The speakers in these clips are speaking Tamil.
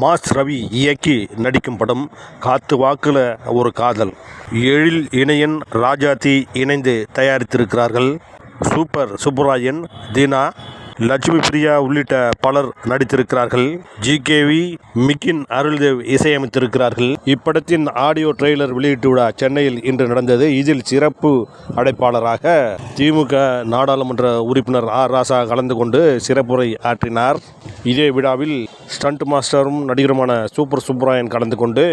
மாஸ் ரவி இயக்கி நடிக்கும் படம் காத்து வாக்குல ஒரு காதல். எழில் இணையன் ராஜாத்தி இணைந்து தயாரித்திருக்கிறார்கள். சூப்பர் சுப்புராயன் தீனா லட்சுமி பிரியா உள்ளிட்ட பலர் நடித்திருக்கிறார்கள். ஜிகேவி மிக்கின் அருள்தேவ் இசையமைத்திருக்கிறார்கள். இப்படத்தின் ஆடியோ ட்ரெய்லர் வெளியீட்டு விழா சென்னையில் இன்று நடந்தது. இதில் சிறப்பு அடைப்பாளராக திமுக நாடாளுமன்ற உறுப்பினர் ஆர் ராசா கலந்து கொண்டு சிறப்புரை ஆற்றினார். இதே விழாவில் ஸ்டண்ட் மாஸ்டரும் நடிகருமான சூப்பர் சுப்ராயன் கலந்து கொண்டு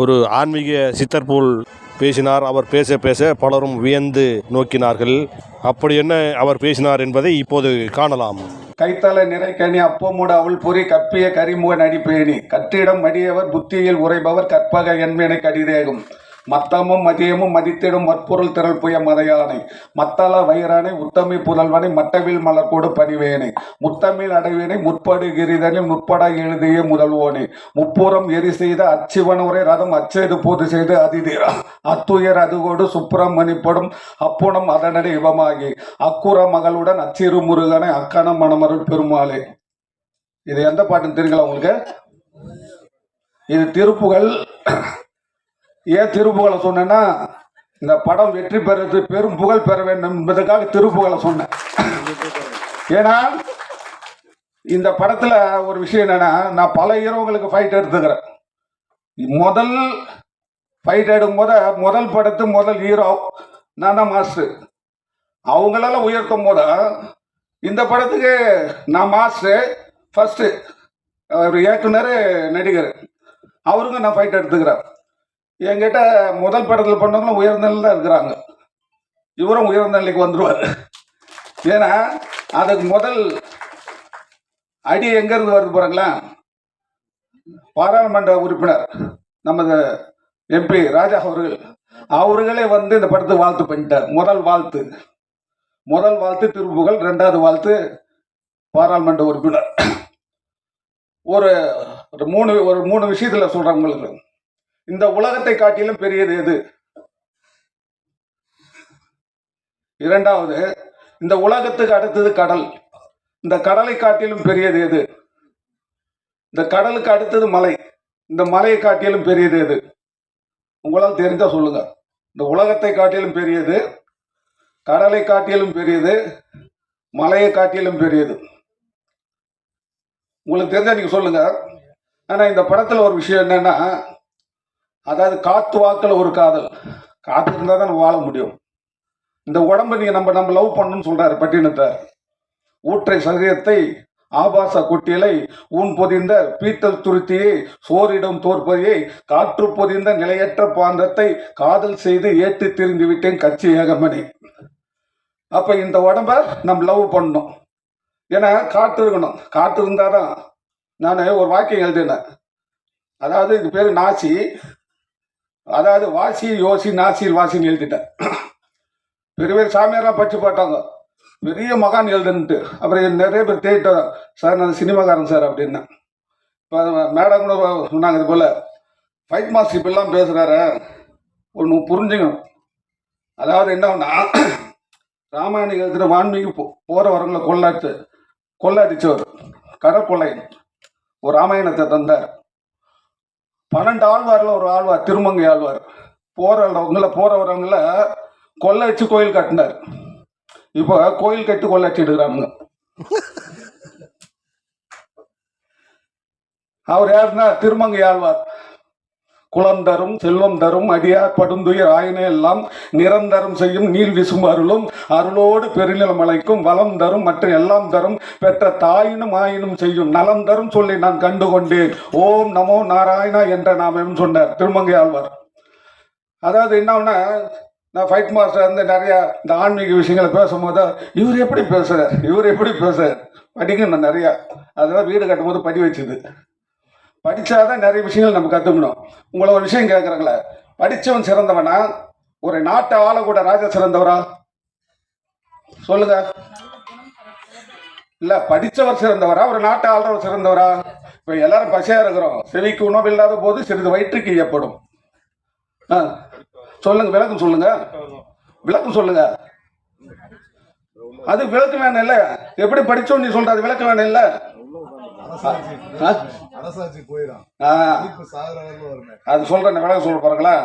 ஒரு ஆன்மீக சித்தர் போல் பேசினார். அவர் பேச பேச பலரும் வியந்து நோக்கினார்கள். அப்படி என்ன அவர் பேசினார் என்பதை இப்போது காணலாம். கைத்தல நிறைக்கணி அப்பமுட அவள் பொறி கற்பிய கரிமுக நடிப்பேணி கற்றிடம் மடியவர் புத்தியில் உரைபவர் கற்பக என்பனை கடிதேகும். மத்தமும் மதியமும் மதித்திடும் மற்பொருள் திரள் புய மதையானை. மத்தள வைரானை உத்தமி புதல்வனை மட்டவில் மலர்கோடு பணிவேனை முத்தமிழ் அடைவேனை முற்படு கிரிதனில் முற்பட எழுதிய முதல்வோனே. முப்புறம் எரி செய்த அச்சிவனுரை ரதம் அச்சேது போது செய்து அதிதீரா. அத்துயர் அதுகோடு சுப்பிரமணிப்படும் அப்புணம் அதனடை இவமாகி. அக்குற மகளுடன் அச்சிறு முருகனை அக்கணம் மணமருள் பெருமாளே. இது எந்த பாட்டுன்னு தெரியுங்களா உங்களுக்கு? இது திருப்புகள் ஏன் திருப்புகழை சொன்னேன்னா இந்த படம் வெற்றி பெறது பெரும் புகழ் பெற வேண்டும் என்பதற்காக திருப்புகழை சொன்னேன். ஏன்னா இந்த படத்துல ஒரு விஷயம் என்னன்னா நான் பல ஹீரோங்களுக்கு ஃபைட் எடுத்துக்கிறேன். முதல் ஃபைட் எடுக்கும் போத முதல் படத்து முதல் ஹீரோ நான் தான் மாஸ்டர். அவங்களெல்லாம் உயர்த்தும் போது இந்த படத்துக்கு நான் மாஸ்டர் ஃபர்ஸ்ட் ஒரு இயக்குனர் நடிகர். அவருக்கும் நான் ஃபைட் எடுத்துக்கிறேன். என்கிட்ட முதல் படத்தில் பண்ணவங்களும் உயர்நிலையில் தான் இருக்கிறாங்க. இவரும் உயர்நிலைக்கு நிலைக்கு ஏன்னா அதுக்கு முதல் அடி எங்கேருந்து வருது பாருங்களா பாராளுமன்ற உறுப்பினர் நமது எம்பி ராஜா அவர்கள். அவர்களே வந்து இந்த படத்துக்கு வாழ்த்து பண்ணிட்டார். முதல் வாழ்த்து. முதல் வாழ்த்து திருப்புகழ் ரெண்டாவது வாழ்த்து பாராளுமன்ற உறுப்பினர். ஒரு ஒரு மூணு ஒரு மூணு விஷயத்தில் சொல்கிறேன் உங்களுக்கு. இந்த உலகத்தை காட்டிலும் பெரியது எது? இரண்டாவது இந்த உலகத்துக்கு அடுத்தது கடல். இந்த கடலை காட்டிலும் பெரியது எது? இந்த கடலுக்கு அடுத்தது மலை. இந்த மலையை காட்டிலும் பெரியது எது? உங்களால் தெரிஞ்சா சொல்லுங்க. இந்த உலகத்தை காட்டிலும் பெரியது கடலை காட்டிலும் பெரியது மலையை காட்டிலும் பெரியது. உங்களுக்கு தெரிஞ்சா நீங்க சொல்லுங்க. ஆனா இந்த படத்துல ஒரு விஷயம் என்னன்னா அதாவது காத்து வாக்கில் ஒரு காதல். காத்து இருந்தால் தான் நம்ம வாழ முடியும். இந்த உடம்பை நீங்கள் நம்ம நம்ம லவ் பண்ணணும்னு சொல்கிறார் பட்டினத்தார் ஊற்றை சதயத்தை ஆபாச குட்டியலை ஊன் பொதிந்த பீத்தல் துருத்தியை சோரிடம் தோற்பதையை காற்று பொதிந்த நிலையற்ற பாந்தத்தை காதல் செய்து ஏற்று திரிந்து விட்டேன் கட்சி ஏகமணி. அப்போ இந்த உடம்ப நம்ம லவ் பண்ணணும். ஏன்னா காற்று இருக்கணும். காற்று இருந்தால் தான் நான் ஒரு வாக்கியம் எழுதினேன். அதாவது இது பேர் நாசி. அதாவது வாசி யோசி நாசியில் வாசின்னு எழுதிட்டேன். பெரிய பெரிய சாமியாரெலாம் படிச்சு போட்டாங்க. பெரிய மகான் எழுதுன்ட்டு அப்புறம் நிறைய பேர் தேடிட்டாங்க சார் நான் சினிமாக்காரன் சார் அப்படின்னா. இப்போ மேடம் கூட சொன்னாங்க இது போல் ஃபைட் மாஸ்டர் இப்படிலாம் பேசுகிறாரு ஒன்று புரிஞ்சுக்கணும் அதாவது என்னன்னா ராமாயணம் எழுதுகிற வான்மீகி போ போகிற வரவங்களை கொள்ளாட்டு கொள்ளாடிச்சவர் கடற்கொள்ளையன். ஒரு ராமாயணத்தை தந்தார். பன்னெண்டு ஆழ்வாரில் ஒரு ஆழ்வார் திருமங்கை ஆழ்வார். போறவங்கள போறவரவங்கள கொள்ளை வச்சு கோயில் கட்டினார். இப்போ கோயில் கட்டி கொள்ளை வச்சு எடுக்கிறாங்க அவர் யாருன்னா திருமங்கை ஆழ்வார். குளம் தரும் செல்வம் தரும் அடியார் படுந்துயர் ஆயினே எல்லாம் நிரந்தரம் செய்யும் நீர் விசும் அருளும். அருளோடு பெருநில மலைக்கும் வளம் தரும் மற்ற எல்லாம் தரும். பெற்ற தாயினும் ஆயினும் செய்யும் நலம் தரும் சொல்லி நான் கண்டு கொண்டேன் ஓம் நமோ நாராயணா என்ற நாமம் சொன்னார் திருமங்கை ஆழ்வார். அதாவது என்னன்னா நான் ஃபைட் மாஸ்டர் வந்து நிறையா இந்த ஆன்மீக விஷயங்களை பேசும்போது இவர் எப்படி பேசுகிறார் இவர் எப்படி பேசுகிறார் படிக்கணும் நிறையா. அதெல்லாம் வீடு கட்டும்போது படி வச்சுது. படித்தாதான் நிறைய விஷயங்கள் நம்ம கற்றுக்கணும் உங்களை ஒரு விஷயம் கேட்குறாங்களே படித்தவன் சிறந்தவனா? ஒரு நாட்டை ஆளக்கூட ராஜா சிறந்தவரா? சொல்லுங்க. இல்ல படித்தவர் சிறந்தவரா? ஒரு நாட்டை ஆள்றவர் சிறந்தவரா? இப்போ எல்லாரும் பசியா இருக்கிறோம். செவிக்கு உணவு இல்லாத போது சிறிது வயிற்றுக்கு ஏற்படும் ஆ, சொல்லுங்க விளக்கம் சொல்லுங்க. விளக்கம் சொல்லுங்க. அது விளக்கம் வேணும் இல்ல? எப்படி படிச்சோம் நீ சொல்ற அது விளக்கு வேணும் இல்லை? அரசாட்சி போயிடும் அது சொல்றேன் விளக்க சொல்ல பாருங்களா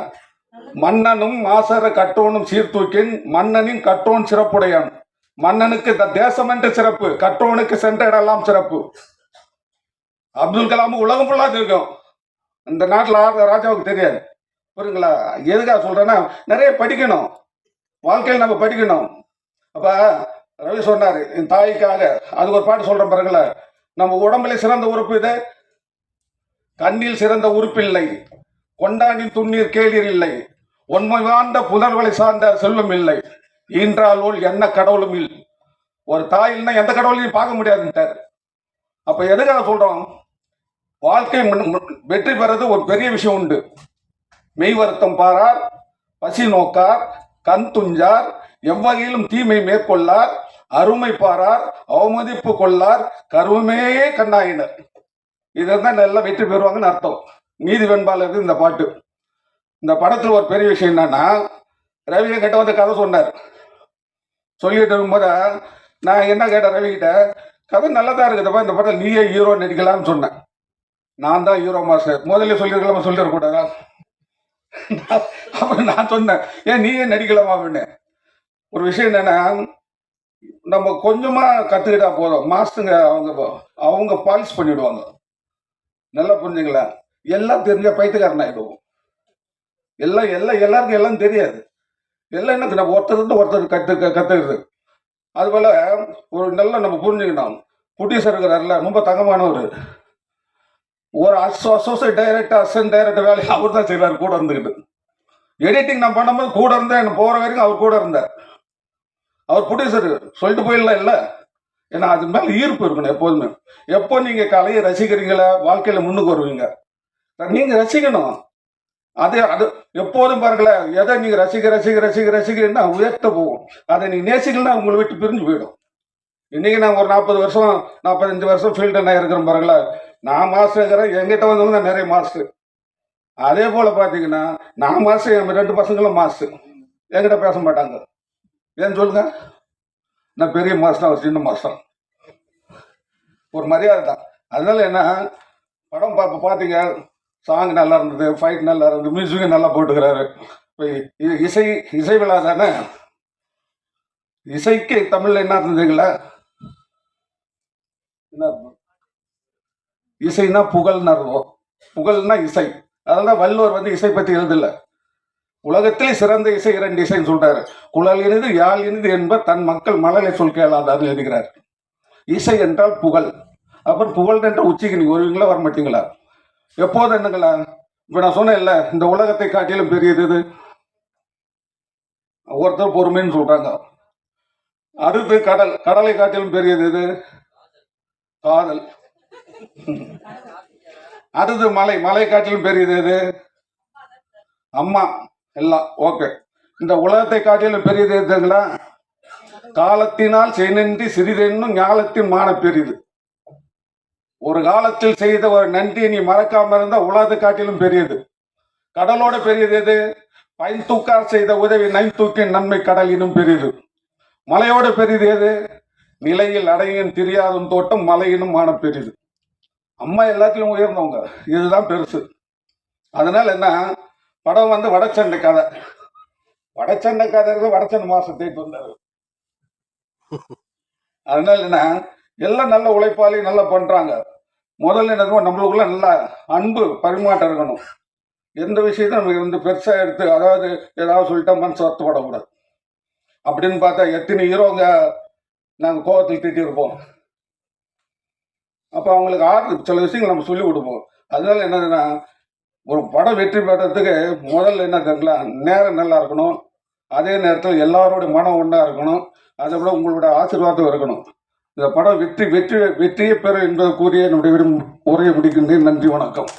மன்னனும் மாசர கட்டோனும் சீர்தூக்கின் மன்னனின் கட்டோன் சிறப்புடையான். மன்னனுக்கு இந்த தேசம் என்று சிறப்பு கட்டோனுக்கு சென்ற இடமெல்லாம் சிறப்பு. அப்துல் கலாம் உலகம் ஃபுல்லா தெரியும். இந்த நாட்டில் ஆடுற ராஜாவுக்கு தெரியாது. புரியுங்களா எதுக்காக சொல்றேன்னா நிறைய படிக்கணும். வாழ்க்கையில் நம்ம படிக்கணும். அப்ப ரவி சொன்னாரு என் தாய்க்காக. அது ஒரு பாட்டு சொல்றேன் பாருங்கள நம்ம உடம்புல சிறந்த உறுப்பு இது கண்ணில் சிறந்த உறுப்பில்லை கொண்டானின் துண்ணீர் கேளீர் இல்லை. உண்மை வாழ்ந்த புலர்வலை சார்ந்த செல்வம் இல்லை. ஈன்றாலோல் என்ன கடவுளும் இல். ஒரு தாயில்னா எந்த கடவுளையும் பார்க்க முடியாதுன்ட்டார். அப்ப எதுக்காக சொல்றோம்? வாழ்க்கை முன்- வெற்றி பெறது ஒரு பெரிய விஷயம் உண்டு. மெய் வருத்தம் பாரார் பசி நோக்கார் கண் துஞ்சார் எவ்வகையிலும் தீமை மேற்கொள்ளார் அருமை பாரார் அவமதிப்பு கொள்ளார் கருவமே கண்ணாயினர் இதுதான் நல்லா வெற்றி பெறுவாங்கன்னு அர்த்தம். நீதி வெண்பாளருக்கு இந்த பாட்டு. இந்த படத்தில் ஒரு பெரிய விஷயம் என்னன்னா ரவி கிட்ட வந்து கதை சொன்னார். சொல்லிட்டு இருக்கும்போது நான் என்ன கேட்டேன் ரவி கிட்ட கதை தான் இருக்குதுப்பா இந்த படத்தில் நீயே ஹீரோ நடிக்கலாம்னு சொன்னேன். நான் தான் ஹீரோ மாஸ்டர் முதல்ல சொல்லியிருக்கலாமா சொல்லிடக்கூடாதா அப்புறம் நான் சொன்னேன் ஏன் நீயே நடிக்கலாமா? அப்படின்னு. ஒரு விஷயம் என்னன்னா நம்ம கொஞ்சமா கத்துக்கிட்டா போதும். மாஸ்டருங்க அவங்க அவங்க பாலிஷ் பண்ணிடுவாங்க. நல்லா புரிஞ்சுங்களா? எல்லாம் தெரிஞ்ச பைத்தியக்காரன் ஆகிடுவோம் எல்லாம் எல்லாம் எல்லாருக்கும் எல்லாம் தெரியாது. எல்லாம் என்ன நம்ம ஒருத்தர் இருந்து ஒருத்தர் கத்து க- கத்துக்கிறது அதுபோல ஒரு நல்ல நம்ம புரிஞ்சுக்கணும். புட்டிசர் இருக்கிறார்ல ரொம்ப தங்கமானவர். ஒரு அசோ அசோசியேட் டைரக்டர் அசன் டைரக்டர் வேலையை அவர் தான் செய்வார் கூட இருந்துக்கிட்டு எடிட்டிங் நான் பண்ணும்போது கூட இருந்தேன் போகிற வரைக்கும் அவர் கூட இருந்தார். அவர் புட்டீஸ்வர் சொல்லிட்டு போயிடலாம் இல்லை. ஏன்னா அது மேலே ஈர்ப்பு இருக்கணும் எப்போதுமே. எப்போ நீங்கள் கலையை ரசிக்கிறீங்களா? வாழ்க்கையில் முன்னுக்கு வருவீங்க. நீங்கள் ரசிக்கணும். அதே அது எப்போதும் பாருங்களேன் எதை நீங்கள் ரசிக்க ரசிக்க ரசிக்க ரசிக்கிறீங்கன்னா உயர்த்த போகும். அதை நீங்கள் நேசிக்கலன்னா உங்களை விட்டு பிரிஞ்சு போயிடும். இன்றைக்கி நான் ஒரு நாற்பது வருஷம் நாற்பத்தஞ்சு வருஷம் ஃபீல்டு நான் இருக்கிறேன் பாருங்களேன். நான் மாஸ்டர் இருக்கிறேன் எங்கிட்ட வந்தவங்க தான் நிறைய மாஸ்டர் அதே போல் பார்த்தீங்கன்னா நான் மாஸ்டர் என் ரெண்டு பசங்களும் மாஸ்டர் என்கிட்ட பேச மாட்டாங்க. ஏன்னு சொல்லுங்க? நான் பெரிய மாஸ்டர் அவர் சின்ன மாஸ்டர் ஒரு மரியாதை தான். அதனால என்ன? படம் பார்ப்ப பார்த்தீங்க சாங் நல்லா இருந்தது ஃபைட் நல்லா இருந்தது மியூசிக்கும் நல்லா போட்டுக்கிறாரு. இப்ப இ- இசை இசை விழா தானே? இசைக்கு தமிழ்ல என்ன இருந்ததுங்களா என்ன இசைனா புகழ்னு அர்த்தம். புகழ்னா இசை. அதனால வள்ளுவர் வந்து இசை பத்தி எழுதல. உலகத்திலே சிறந்த இசை இரண்டு இசைன்னு சொல்றாரு. குழல் இனிது யாழ் இனிது என்ப தன் மக்கள் மழலை சொல் கேளாதான்னு எழுதுகிறார். இசை என்றால் புகழ். அப்புறம் புகழ் என்ற உச்சிக்கு நீங்க வருவீங்களா வர மாட்டீங்களா? எப்போது என்னங்களா? இப்ப நான் சொன்னேன்ல இந்த உலகத்தை காட்டிலும் பெரியது இது. ஒருத்தர் பொறுமைன்னு சொல்றாங்க. அடுத்து கடல் கடலை காட்டிலும் பெரியது இது. காதல். அடுத்து மலை மலை காட்டிலும் பெரியது இது. அம்மா. எல்லாம் ஓகே இந்த உலகத்தை காட்டிலும் பெரியது எதுங்களா காலத்தினால் செய்நின்றி சிறிதென்னும் ஞாலத்தின் மான பெரிது ஒரு காலத்தில் செய்த ஒரு நன்றியை நீ மறக்காம இருந்தா உலகத்தை காட்டிலும் பெரியது. கடலோட பெரியது எது? பைன் தூக்கார் செய்த உதவி நைன் தூக்கின் நன்மை கடலினும் பெரியது. மலையோட பெரியது எது? நிலையில் அடையின் தெரியாதும் தோட்டம் மலையினும் மான பெரியது. அம்மா எல்லாத்திலும் உயர்ந்தவங்க. இதுதான் பெருசு. அதனால என்ன? படம் வந்து வடச்சண்டை கதை. வடச்சண்டை கதை இருக்கு வடச்சண்டை மாசம் தேய்ட்டு வந்தாரு. அதனால என்ன எல்லாம் நல்ல உழைப்பாளி நல்லா பண்றாங்க. முதல்ல என்ன நம்மளுக்குள்ள நல்லா அன்பு பரிமாற்றம் இருக்கணும். எந்த விஷயத்தையும் நம்ம வந்து பெருசாக எடுத்து அதாவது ஏதாவது சொல்லிட்டா மனசு வருத்தப்படக்கூடாது. அப்படின்னு பார்த்தா எத்தனை ஹீரோங்க நாங்கள் கோவத்தில் திட்டிருப்போம் அப்போ அவங்களுக்கு ஆறு சில விஷயங்கள் நம்ம சொல்லி கொடுப்போம். அதனால என்னதுன்னா ஒரு படம் வெற்றி பெற்றதுக்கு முதல்ல என்ன தெரியுங்களா? நேரம் நல்லா இருக்கணும். அதே நேரத்தில் எல்லாரோடைய மனம் ஒன்றா இருக்கணும். அதை விட உங்களோட ஆசீர்வாதம் இருக்கணும். இந்த படம் வெற்றி வெற்றி வெற்றியை பெறும் என்பது கூறிய என்னுடைய உரையை முடிக்கின்றேன். நன்றி வணக்கம்.